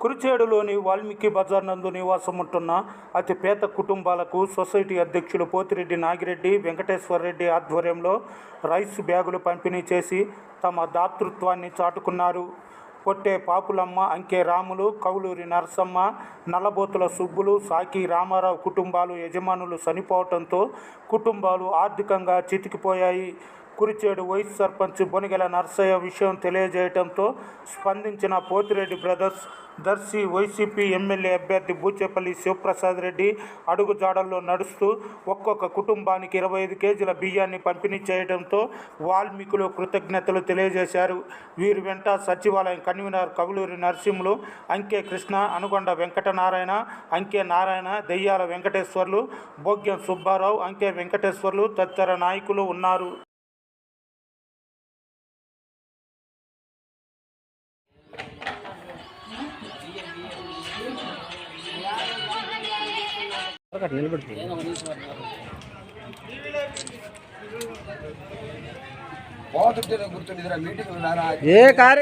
కురిచేడులోని వాల్మీకి బజార్ నందు నివాసం ఉంటున్న అతి పేద కుటుంబాలకు సొసైటీ అధ్యక్షులు పోతిరెడ్డి నాగిరెడ్డి వెంకటేశ్వరరెడ్డి ఆధ్వర్యంలో రైస్ బ్యాగులు పంపిణీ చేసి తమ దాతృత్వాన్ని చాటుకున్నారు. పొట్టే పాపులమ్మ అంకే రాములు కౌలూరి నరసమ్మ నల్లబోతుల సుబ్బులు సాకి రామారావు కుటుంబాలు యజమానులు చనిపోవటంతో కుటుంబాలు ఆర్థికంగా చితికిపోయాయి. కురిచేడు వైస్ సర్పంచ్ బొనిగెల నర్సయ్య విషయం తెలియజేయడంతో స్పందించిన Pothireddy brothers Darsi YCP MLA అభ్యర్థి బూచేపల్లి శివప్రసాద్ రెడ్డి అడుగుజాడల్లో నడుస్తూ ఒక్కొక్క కుటుంబానికి ఇరవై ఐదు కేజీల బియ్యాన్ని పంపిణీ చేయడంతో వాల్మీకులు కృతజ్ఞతలు తెలియజేశారు. వీరి వెంట సచివాలయం కన్వీనర్ కవులూరి నరసింహులు అంకే కృష్ణ అనుగొండ వెంకటనారాయణ అంకే నారాయణ దెయ్యాల వెంకటేశ్వర్లు భోగ్యం సుబ్బారావు అంకే వెంకటేశ్వర్లు తదితర నాయకులు ఉన్నారు. ఉన్నారా ఏ కార్య